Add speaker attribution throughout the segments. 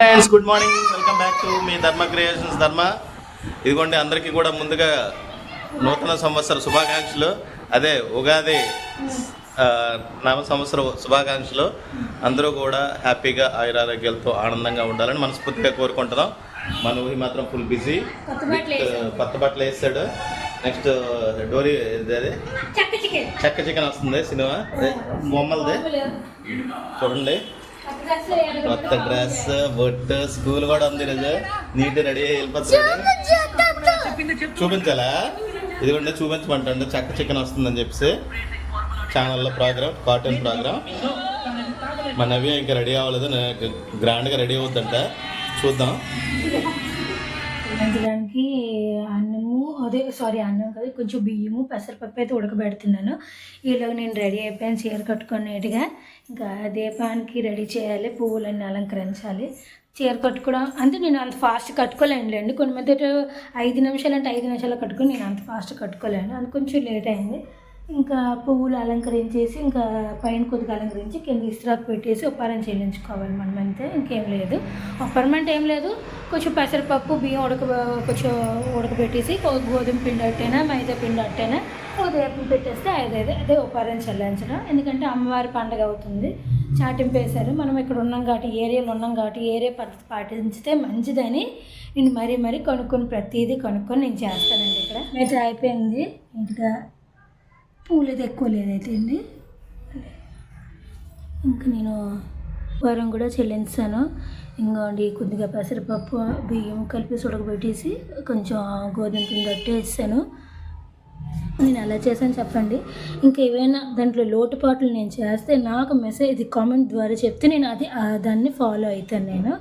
Speaker 1: Friends good morning welcome back to me Dharma creations ధర్మ. ఇదిగోండి అందరికీ కూడా ముందుగా నూతన సంవత్సర శుభాకాంక్షలు. అదే ఉగాది నామ సంవత్సర శుభాకాంక్షలు. అందరూ కూడా హ్యాపీగా ఆయురారోగ్యాలతో ఆనందంగా ఉండాలని మనస్ఫూర్తిగా కోరుకుంటున్నాం. మన ఊరి మాత్రం ఫుల్ బిజీ
Speaker 2: కొత్త బట్టలు వేసాడు.
Speaker 1: వేసాడు. నెక్స్ట్ డోరీ అదే?
Speaker 2: చెక్క చికెన్.
Speaker 1: వస్తుంది సినిమా. బొమ్మలది. చూడండి. కొత్త డ్రెస్ బొట్టు స్కూల్ కూడా ఉంది రోజు నీట్ రెడీ అయ్యి వెళ్ళిపోతుంది చూపించాలా? ఇది కూడా చూపించమంటే చక్క చికెన్ వస్తుందని చెప్పేసి ఛానల్లో ప్రోగ్రామ్ కార్టూన్ ప్రోగ్రామ్ మన నవ్య ఇంకా రెడీ అవ్వలేదు. గ్రాండ్గా రెడీ అవుతుందంట చూద్దాం.
Speaker 2: అదే సారీ అన్నం కాదు కొంచెం బియ్యము పెసరపప్పు అయితే ఉడకబెడుతున్నాను. ఈలోగా నేను రెడీ అయిపోయాను చీర కట్టుకునేట్టుగా ఇంకా దీపానికి రెడీ చేయాలి పువ్వులన్నీ అలంకరించాలి. చీర కట్టుకోవడం అంటే నేను అంత ఫాస్ట్ కట్టుకోలేనులేండి కొన్ని మధ్య ఐదు నిమిషాలు అంటే ఐదు నిమిషాలు కట్టుకొని నేను అంత ఫాస్ట్ కట్టుకోలేను. అది కొంచెం లేట్ అయింది. ఇంకా పువ్వులు అలంకరించేసి ఇంకా పైన కొద్దిగా అలంకరించి కింద ఇస్త్రాకు పెట్టేసి ఒప్పారం చెల్లించుకోవాలి మనం అంతే ఇంకేం లేదు. ఉప్పారం ఏం లేదు. కొంచెం పెసరపప్పు బియ్యం ఉడక కొంచెం ఉడకబెట్టేసి గోధుమ పిండి అట్టేనా మైదా పిండి అట్టేనా ఉదయం పెట్టేస్తే అదే అదే అదే ఉప్పారం చెల్లించడం. ఎందుకంటే అమ్మవారి పండగ అవుతుంది. చాటింపు వేశారు మనం ఇక్కడ ఉన్నాం కాబట్టి ఏరియాలో ఉన్నాం కాబట్టి ఏరియా పద్ధతి పాటించితే మంచిదని నేను మరీ మరీ కొనుక్కొని ప్రతిదీ కొనుక్కొని నేను చేస్తానండి ఇక్కడ. అయితే అయిపోయింది. ఇంకా పూలు అయితే ఎక్కువ లేదైతే అండి. ఇంకా నేను వారం కూడా చెల్లించాను. ఇంకోండి కొద్దిగా పెసరపప్పు బియ్యం కలిపి ఉడకబెట్టేసి కొంచెం గోధుమ పిండి వేసాను. నేను ఎలా చేశాను చెప్పండి? ఇంకా ఏవైనా దాంట్లో లోటుపాట్లు నేను చేస్తే నాకు మెసేజ్ కామెంట్ ద్వారా చెప్తే నేను అది దాన్ని ఫాలో అవుతాను నేను.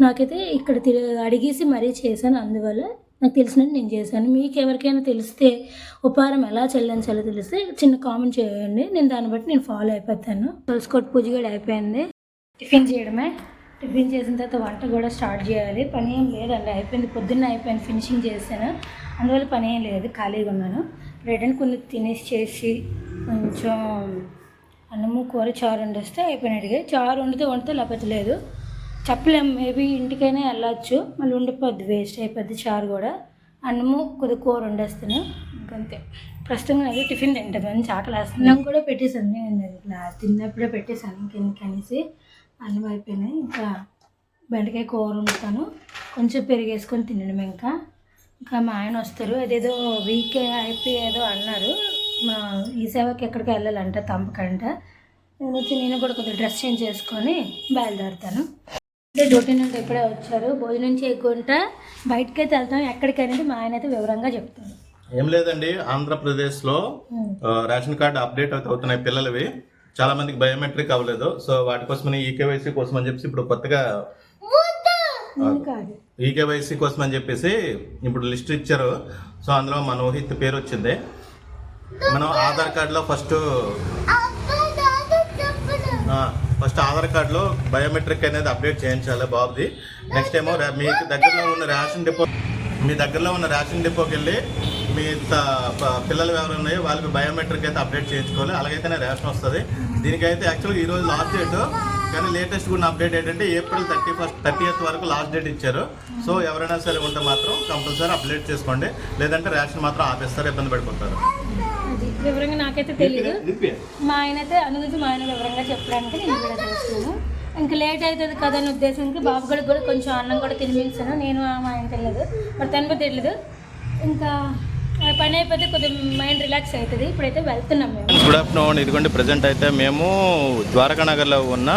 Speaker 2: నాకైతే ఇక్కడ తిరిగి అడిగేసి మరీ చేశాను. అందువల్ల నాకు తెలిసినట్టు నేను చేశాను. మీకు ఎవరికైనా తెలిస్తే ఉపారం ఎలా చెల్లించాలో తెలిస్తే చిన్న కామెంట్ చేయండి. నేను దాన్ని బట్టి నేను ఫాలో అయిపోతాను. తులసికోట పూజ కూడా అయిపోయింది. టిఫిన్ చేయడమే. టిఫిన్ చేసిన తర్వాత వంట కూడా స్టార్ట్ చేయాలి. పని ఏం లేదండి. అయిపోయింది. పొద్దున్న అయిపోయింది. ఫినిషింగ్ చేశాను. అందువల్ల పని ఏం లేదు. ఖాళీగా ఉన్నాను. రిటర్న్ కొన్ని తినేసి చేసి కొంచెం అన్నము కూర చారు వండిస్తే అయిపోయినట్టుగా. చారు వండితే వండితే లేకపోతే లేదు. చెప్పలేము. మేబీ ఇంటికైనా వెళ్ళొచ్చు. మళ్ళీ ఉండిపోద్ది. వేస్ట్ అయిపోద్ది. చారు కూడా. అన్నము కొద్దిగా కూర వండేస్తాను. ఇంకంతే. ప్రస్తుతం అది టిఫిన్ తింటుంది. అని చాకలేస్తాను అన్నం కూడా పెట్టేసాను నేను ఇట్లా తిన్నప్పుడే పెట్టేసాను ఇంకెందుకు అనేసి అన్నం అయిపోయినాయి. ఇంకా బెండకాయ కూర వండుతాను. కొంచెం పెరిగేసుకొని తినడం ఇంకా. ఇంకా మా ఆయన వస్తారు. అదేదో వీక్ అయిపోయి ఏదో అన్నారు. మా ఈ సేవకి ఎక్కడికి వెళ్ళాలంట తంపకంట. నేను వచ్చి నేను కూడా కొద్దిగా డ్రెస్ చేంజ్ చేసుకొని బయలుదేరుతాను. అంటే డ్యూటీ నుండి ఇప్పుడే వచ్చారు. భోజనం చేయకుండా బయటకి అయితే వెళ్తాం. ఎక్కడికి అనేది మా ఆయన అయితే వివరంగా చెప్తారు
Speaker 1: ఏం లేదండి. ఆంధ్రప్రదేశ్లో రేషన్ కార్డు అప్డేట్ అయితే అవుతున్నాయి పిల్లలవి. చాలా మందికి బయోమెట్రిక్ అవ్వలేదు. సో వాటి కోసమని ఈకేవైసీ కోసం అని చెప్పేసి ఇప్పుడు కొత్తగా ఈకేవైసీ కోసం అని చెప్పేసి ఇప్పుడు లిస్ట్ ఇచ్చారు. సో అందులో మన ఊహిత్ పేరు వచ్చింది. మనం ఆధార్ కార్డులో ఫస్ట్ ఫస్ట్ ఆధార్ కార్డులో బయోమెట్రిక్ అనేది అప్డేట్ చేయించాలి బాబుది. నెక్స్ట్ ఏమో మీ మీకు దగ్గరలో ఉన్న రేషన్ డిపో మీ దగ్గరలో ఉన్న రేషన్ డిపోకి వెళ్ళి మీ పిల్లలు ఎవరు ఉన్నాయో వాళ్ళకి బయోమెట్రిక్ అయితే అప్డేట్ చేయించుకోవాలి. అలాగైతేనే రేషన్ వస్తుంది. దీనికైతే యాక్చువల్గా ఈరోజు లాస్ట్ డేట్. కానీ లేటెస్ట్ ఉన్న అప్డేట్ ఏంటంటే ఏప్రిల్ థర్టీ ఫస్ట్ థర్టీ వరకు లాస్ట్ డేట్ ఇచ్చారు. సో ఎవరైనా సరే ఉంటే మాత్రం కంపల్సరీ అప్డేట్ చేసుకోండి. లేదంటే రేషన్ మాత్రం ఆపేస్తారు ఇబ్బంది పడిపోతారు.
Speaker 2: వివరంగా నాకైతే తెలియదు మా ఆయన అయితే అనుగురించి మా ఆయన వివరంగా చెప్పడానికి నేను కూడా చేస్తున్నాను. ఇంకా లేట్ అవుతుంది కదా అనే ఉద్దేశంకి బాబు గడికి కూడా కొంచెం అన్నం కూడా తినిపించాను. నేను మా ఆయన తెలియదు మరి తనకు తెలియదు ఇంకా పని అయిపోతే కొద్దిగా మైండ్ రిలాక్స్ అవుతుంది. ఇప్పుడైతే వెళ్తున్నాం మేము.
Speaker 1: గుడ్ ఆఫ్టర్నూన్ ఇదిగోండి ప్రజెంట్ అయితే మేము ద్వారకా నగర్లో ఉన్న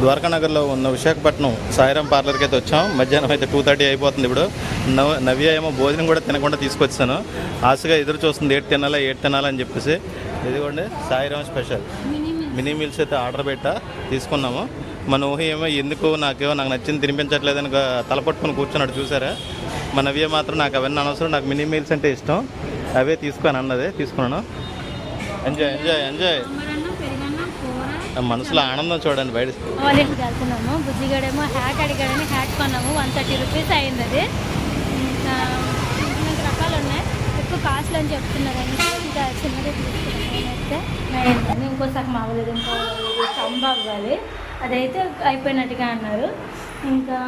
Speaker 1: ద్వారకానగర్లో ఉన్న విశాఖపట్నం సాయిరాం పార్లర్కి అయితే వచ్చాం. మధ్యాహ్నం అయితే టూ థర్టీ అయిపోతుంది ఇప్పుడు. నవ్ నవ్య ఏమో భోజనం కూడా తినకుండా తీసుకొచ్చాను. ఆశగా ఎదురు చూస్తుంది ఏడు తినాలా ఏడు తినాలా అని చెప్పేసి. ఇదిగోండి సాయిరాం స్పెషల్. మినీ మీల్స్ అయితే ఆర్డర్ పెట్టా తీసుకున్నాము. మన ఊహ ఏమో ఎందుకు నాకేమో నాకు నచ్చింది తినిపించట్లేదని తలపట్టుకుని కూర్చున్నాడు చూసారా? మన నవ్య మాత్రం నాకు అవన్నీ అనవసరం నాకు మినీ మీల్స్ అంటే ఇష్టం. అవే తీసుకొని అన్నదే తీసుకున్నాను. Enjoy enjoy enjoy. మనసులో ఆనందం చూడండి బయట.
Speaker 2: వాళ్ళకి వెళ్తున్నాము. బుజ్జిగాడేమో హ్యాట్ అడిగాడని హ్యాట్ కొన్నాము. వన్ థర్టీ రూపీస్ అయింది అది ఇంకా రకాలు ఉన్నాయి ఎక్కువ కాస్ట్లు అని చెప్తున్నారని ఇంకా చిన్నది తీసుకున్నాను నేనైతే ఇంకో సగం అవ్వలేదు ఇంకో స్తంభ అవ్వాలి. అదైతే అయిపోయినట్టుగా అన్నారు. ఇంకా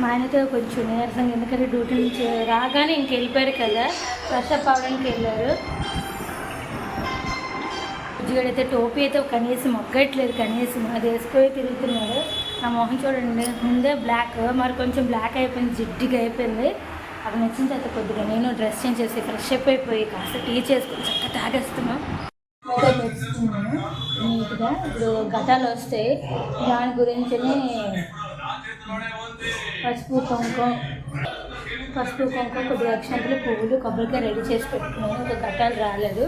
Speaker 2: మా ఆయనతో కొంచెం నీరసంగా ఎందుకంటే డ్యూటీ నుంచి రాగానే ఇంక వెళ్ళిపోయారు కదా. ఫ్రెష్ అప్ అవడానికి వెళ్ళారు. అయితే టోపీ అయితే కనీసం మొగ్గట్లేదు కనీసం అది వేసుకొని తిరుగుతున్నాడు. నా మొహం చూడండి ముందే బ్లాక్ మరి కొంచెం బ్లాక్ అయిపోయింది జిడ్డుగా అయిపోయింది. అక్కడ నచ్చిన తర్వాత కొద్దిగా నేను డ్రెస్ చేంజ్ చేసి ఫ్రెష్ అప్ అయిపోయి కాస్త టీ చేసుకొని చక్కగా తాగేస్తున్నాం. నీట్గా ఇప్పుడు గతాలు వస్తాయి. దాని గురించి పసుపు కుంకుమ పసుపు కుంకుమ కొద్దిగా అక్షంతలు పువ్వులు కొబ్బరికాయ రెడీ చేసి పెట్టుకున్నాను. ఇంకా గట్టాలు రాలేదు.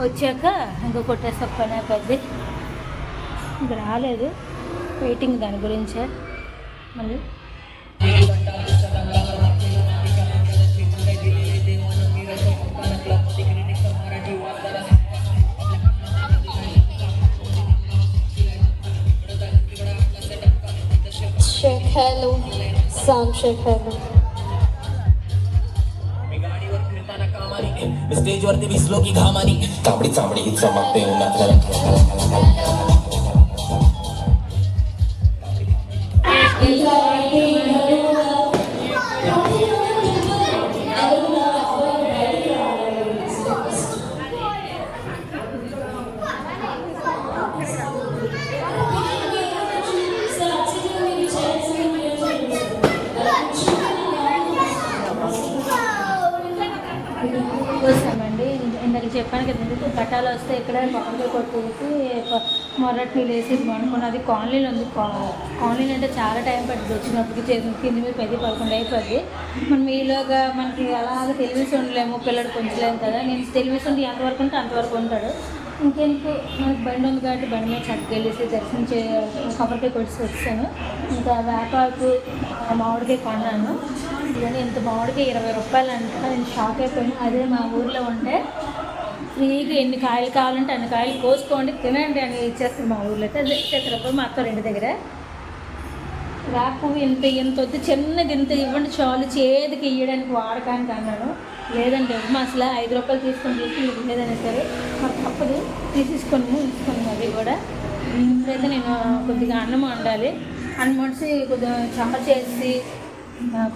Speaker 2: వచ్చాక ఇంకా కొట్టేస్తా పని అయిపోద్ది ఇంకా రాలేదు వెయిటింగ్ దాని గురించే మళ్ళీ
Speaker 3: Check hello. Sound check hello.
Speaker 4: स्टेजवरती विसलो की घामानी. तांबडी चांबडी चमकते उन्हात.
Speaker 2: చెప్పాను కదండి గట్టాలు వస్తే ఇక్కడ పక్కన కొట్టేసి మొరటి నీళ్ళు వేసి అనుకున్నది కాలనీలు ఉంది. కాలనీలు అంటే చాలా టైం పడుతుంది వచ్చినప్పటికి చేసి కింద మీద పది పదకొండు అయిపోద్ది. మనం ఈలోగా మనకి అలాగ తెలివిసి ఉండలేము పిల్లడు కొంచలేము కదా. నేను తెలివిసి ఉండి ఎంతవరకు ఉంటే అంతవరకు ఉంటాడు. ఇంకెందుకు? మనకి బండి ఉంది కాబట్టి బండి మీద చక్కగా వెళ్ళేసి దర్శనం చే కొబ్బరికాయ కొట్టి వచ్చాను. ఇంకా వేపాకు మామిడికాయ కొన్నాను. ఇవన్నీ ఇంత మామిడికాయ ఇరవై రూపాయలు అంట. నేను షాక్ అయిపోయాను. అదే మా ఊర్లో ఉంటే ఫ్రీగా ఎన్ని కాయలు కావాలంటే అన్ని కాయలు కోసుకోండి తినండి అని ఇచ్చేస్తారు మా ఊళ్ళో అయితే. అదే చక్కెర మా అత్త రెండు దగ్గర. రాకు ఇంత ఇంత వద్దు చిన్నది ఇంత ఇవ్వండి చాలు. చేతికి ఇవ్వడానికి వాడకానికి అన్నాను. లేదండి అమ్మ అసలు ఐదు రూపాయలు తీసుకొని చూసి లేదనే సరే మాకు తప్పదు తీసుకొని తీసుకొని అది కూడా. ఇప్పుడైతే నేను కొద్దిగా అన్నం వండాలి. అన్నం వండి కొద్దిగా చెంప చేసి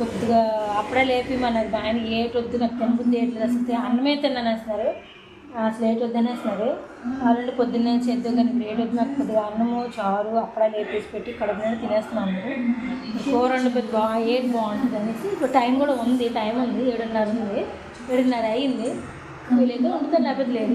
Speaker 2: కొద్దిగా అప్పుడే లేపి మన ఆయన ఏటి వద్దు నాకు తినబుద్ధి ఏట్లేదు అసలు. అన్నమే తిన్నాను అసలు అసలు ఏటి వద్దనేస్తున్నారు వాళ్ళంటే పొద్దున్నే చేద్దాం కానీ లేట్ వద్దు నాకు కొద్దిగా అన్నము చారు అక్కడ లేపేసి పెట్టి కడుపు మీద తినేస్తున్నాము కూర వండు పెద్ద బాగా ఏది బాగుంటుంది అనేసి ఇప్పుడు టైం కూడా ఉంది టైం ఉంది ఏడున్నర ఉంది ఏడున్నర అయ్యింది వీలైతే వండుతారు లేకపోతే లేదు.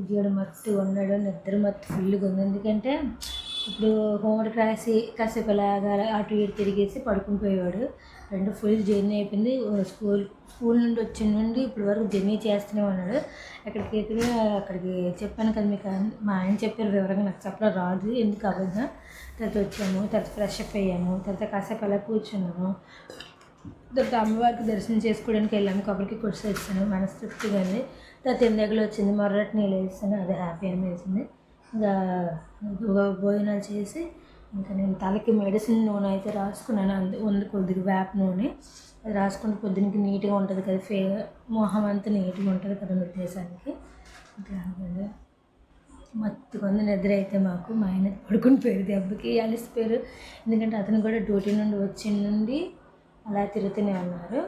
Speaker 2: ఉద్యోగం మత్తు ఉన్నాడు నిద్ర మత్తు ఫుల్గా ఉంది. ఎందుకంటే ఇప్పుడు హోంవర్క్ రాసి కాసేపు అలాగా అటు ఇటు తిరిగేసి పడుకుని పోయేవాడు. రెండు ఫుల్ జర్నీ అయిపోయింది. స్కూల్ స్కూల్ నుండి వచ్చిన నుండి ఇప్పుడు వరకు జర్నీ చేస్తూనే ఉన్నాడు. ఎక్కడికి ఎక్కడ అక్కడికి చెప్పాను కదా మీకు మా ఆయన చెప్పారు వివరంగా నాకు చెప్పడం రాదు. ఎందుకు అవ్వదు తర్వాత వచ్చాము తర్వాత ఫ్రెష్ అప్ అయ్యాము తర్వాత కాసేపు అలా కూర్చున్నాము. దొరికి అమ్మవారికి దర్శనం చేసుకోవడానికి వెళ్ళాము కొబ్బరికి కొట్టి వచ్చాను మనస్తృప్తిగా ఉంది. తర్వాత దగ్గర వచ్చింది? మొర్రటి నీళ్ళు వేసాను. అది హ్యాపీ అనిపించింది. ఇంకా ఇంకా భోజనాలు చేసి ఇంకా నేను తలకి మెడిసిన్ నూనె అయితే రాసుకున్నాను. అందు ఉంది కొద్దిగా వేప నూనె. అది రాసుకుంటే పొద్దునకి నీట్గా ఉంటుంది కదా. ఫే మొహం అంతా నీట్గా ఉంటుంది కదా ఉద్దేశానికి మత్తుకొంది నిద్ర అయితే మాకు. మా ఆయన పడుకుని పోయారు దెబ్బకి. అలిసిపోయారు. ఎందుకంటే అతను కూడా డ్యూటీ నుండి వచ్చిన నుండి అలా తిరుగుతూనే ఉన్నారు.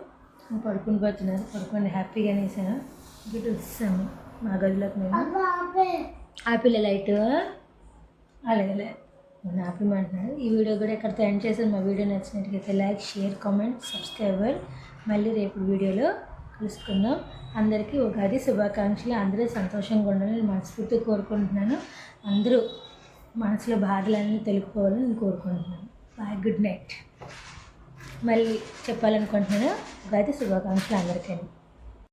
Speaker 2: పడుకుని పోతున్నారు. పడుకొని హ్యాపీగా వేసాను ఇటు వస్తాము మా గదిలోకి మేము. Apple light. అలాగే నేను ఆపమంటున్నాను ఈ వీడియో కూడా ఎక్కడితో ఎండ్ చేశాను. మా వీడియో నచ్చినట్టుగా లైక్ షేర్ కామెంట్ సబ్స్క్రైబర్. మళ్ళీ రేపు వీడియోలో కలుసుకుందాం. అందరికీ ఉగాది శుభాకాంక్షలు. అందరూ సంతోషంగా ఉండాలని మనస్ఫూర్తి కోరుకుంటున్నాను. అందరూ మనసులో బాధలన్నీ తెలుపుకోవాలని కోరుకుంటున్నాను. Bye good night. మళ్ళీ చెప్పాలనుకుంటున్నాను. ఉగాది శుభాకాంక్షలు అందరికీ